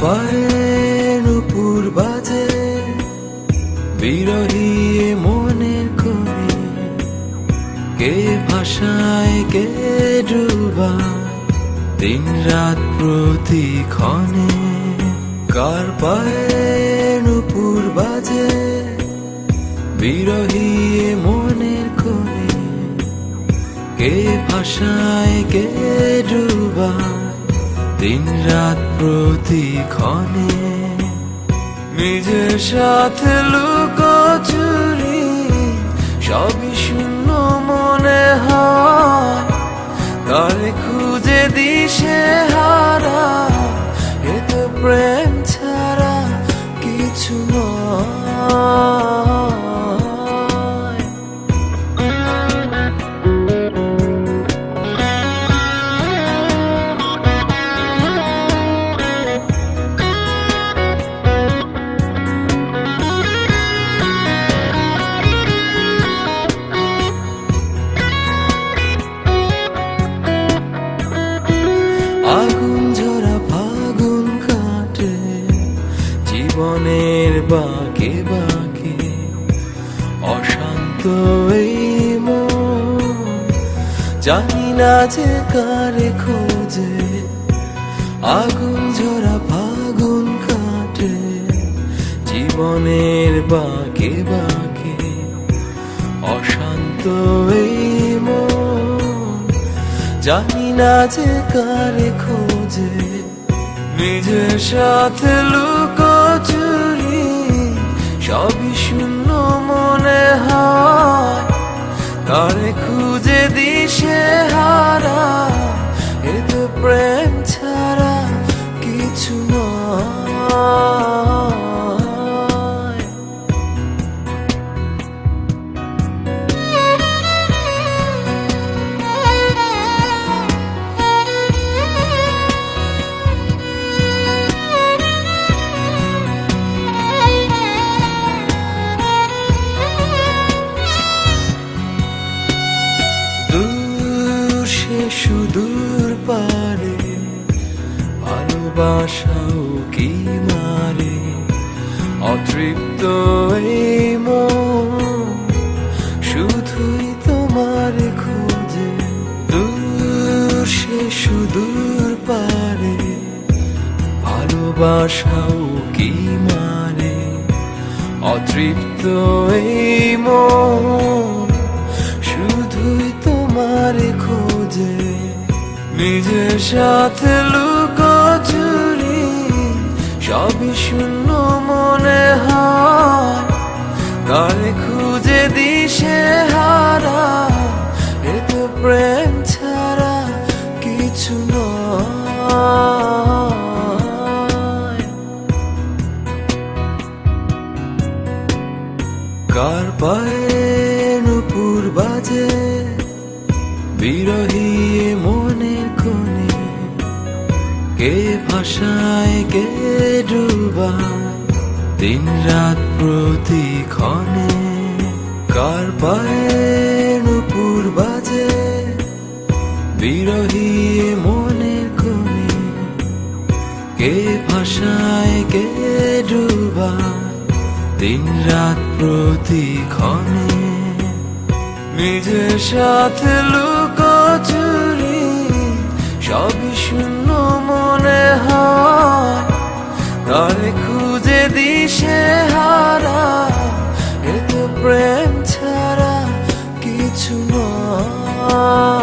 পায়ে নুপুর বাজে বিরহী মনের কোণে কে ভাষায় কে ডুবা দিন রাত প্রতিক্ষণে? কার পায়ে নুপুর বাজে বিরহী মনের কোণে কে ভাষায় কে ডুবা দিন রাত প্রতিক্ষণে নিজের সাথে লুকোচুরি সবই শূন্য মনে হয়। তারে খুঁজে দিশে বাকে বাকে, অশান্ত এই জানি না যে কারে খোঁজে, আগুন ঝরা ফাগুন কাটে। জীবনের বাকে বাকে, অশান্ত এই জানি না যে কারে খোঁজে, নিজের সাথে লুকো চুরি সবই শূন্য মনে হয়। তার খুঁজে দিশে হারা এ তো প্রেম ভালোবাসাও কি মারে? অতৃপ্ত এই শুধুই তোমার খোঁজে। দূর সে সুদূর পারে। ভালোবাসাও কি মারে? অতৃপ্ত এই শুধুই তোমার খোঁজে। নিজের সাথে লুকো চুরি সবই শূন্য মনে হয়। কারে খুঁজে দিশে হারা, এ তো প্রেম ছাড়া কিছু কার পায়ে নুপুর বাজে, বিরহী ভাষায় কে ডুবা? দিন রাত প্রতিক্ষণে কার পায়ে নুপুর বাজে? বিরহী এ মনের কোণে কে ভাষায় কে ডুবা? দিন রাত প্রতিক্ষণে নিজের সাথে লুকো চুরি সবই শূন্য মনে হয় তারে খুঁজে দিশে হারা এত প্রেম ছাড়া কিছু নয়।